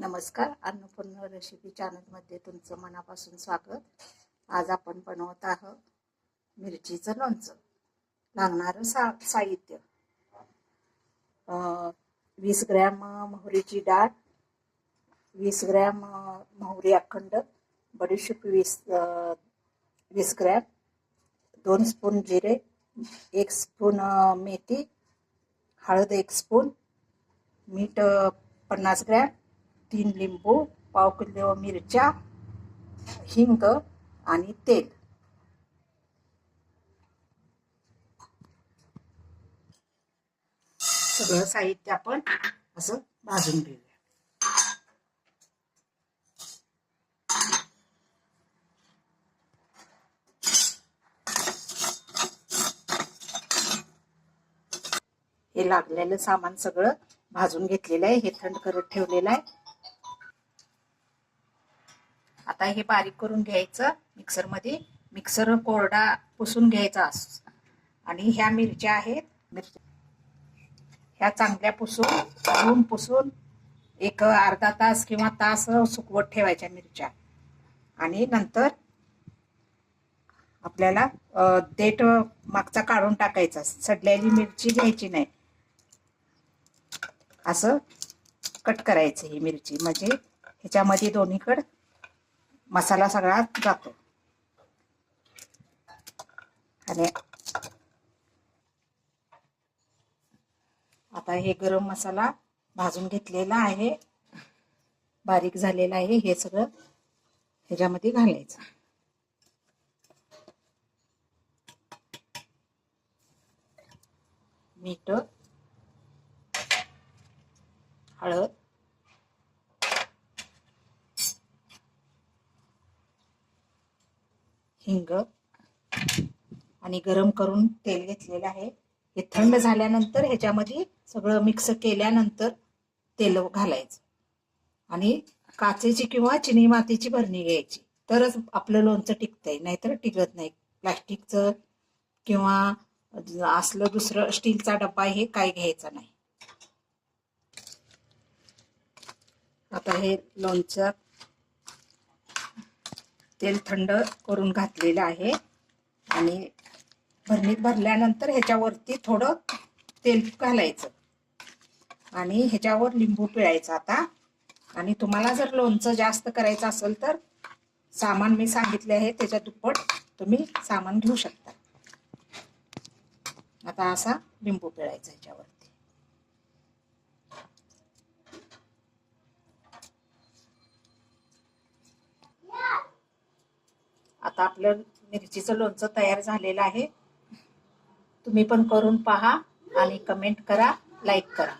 नमस्कार अन्नपूर्ण रेसिपी चॅनलमध्ये तुमचं मनापासून स्वागत. आज आपण बनवत आहोत मिरचीचं लोणचं. लागणारं सा साहित्य. वीस ग्रॅम मोहरीची डाळ वीस ग्रॅम मोहरी अखंड बडीशेप वीस वीस ग्रॅम दोन स्पून जिरे एक स्पून मेथी हळद एक स्पून मीठ पन्नास ग्रॅम तीन लिंबू पाव किलो मिरच्या हिंग आणि तेल. सगळं साहित्य आपण असं भाजून घेऊया. हे लागलेलं सामान सगळं भाजून घेतलेलं आहे. हे थंड करत ठेवलेलं आहे. आता हे बारीक करून घ्यायचं मिक्सरमध्ये. मिक्सर कोरडा पुसून घ्यायचा आणि ह्या मिरच्या आहेत मिरच्या. ह्या चांगल्या पुसून धुवून पुसून एक अर्धा तास किंवा तास सुकवत ठेवायच्या मिरच्या. आणि नंतर आपल्याला देठ मागचा काढून टाकायचा. सडलेली मिरची घ्यायची नाही. असं कट करायचं ही मिरची. म्हणजे ह्याच्यामध्ये दोन्हीकडं मसाला सगळा जातो. आणि आता हे गरम मसाला भाजून घेतलेला आहे. बारीक झालेला आहे. हे सगळं ह्याच्यामध्ये घालायचं. मीठ हळद हिंग आणि गरम करून तेल घेतलेलं आहे. हे थंड झाल्यानंतर ह्याच्यामध्ये सगळं मिक्स केल्यानंतर तेल घालायचं. आणि काचेची किंवा चिनी मातीची भरणी घ्यायची. तरच आपलं लोणचं टिकतंय नाहीतर टिकत नाही. प्लॅस्टिकचं किंवा असलं दुसरं स्टीलचा डब्बा हे काय घ्यायचा नाही. आता हे लोणचं तेल थंड करून घातलेलं आहे. आणि भरणीत भरल्यानंतर ह्याच्यावरती थोडं तेल घालायचं. आणि ह्याच्यावर लिंबू पिळायचं आता. आणि तुम्हाला जर लोणचं जास्त करायचं असेल तर सामान मी सांगितले आहे त्याच्या दुप्पट तुम्ही सामान घेऊ शकता. आता असा लिंबू पिळायचा ह्याच्यावरती. आता आपलं मिरचीचं लोणचं तयार झालेलं आहे. तुम्ही पण करून पहा आणि कमेंट करा लाईक करा.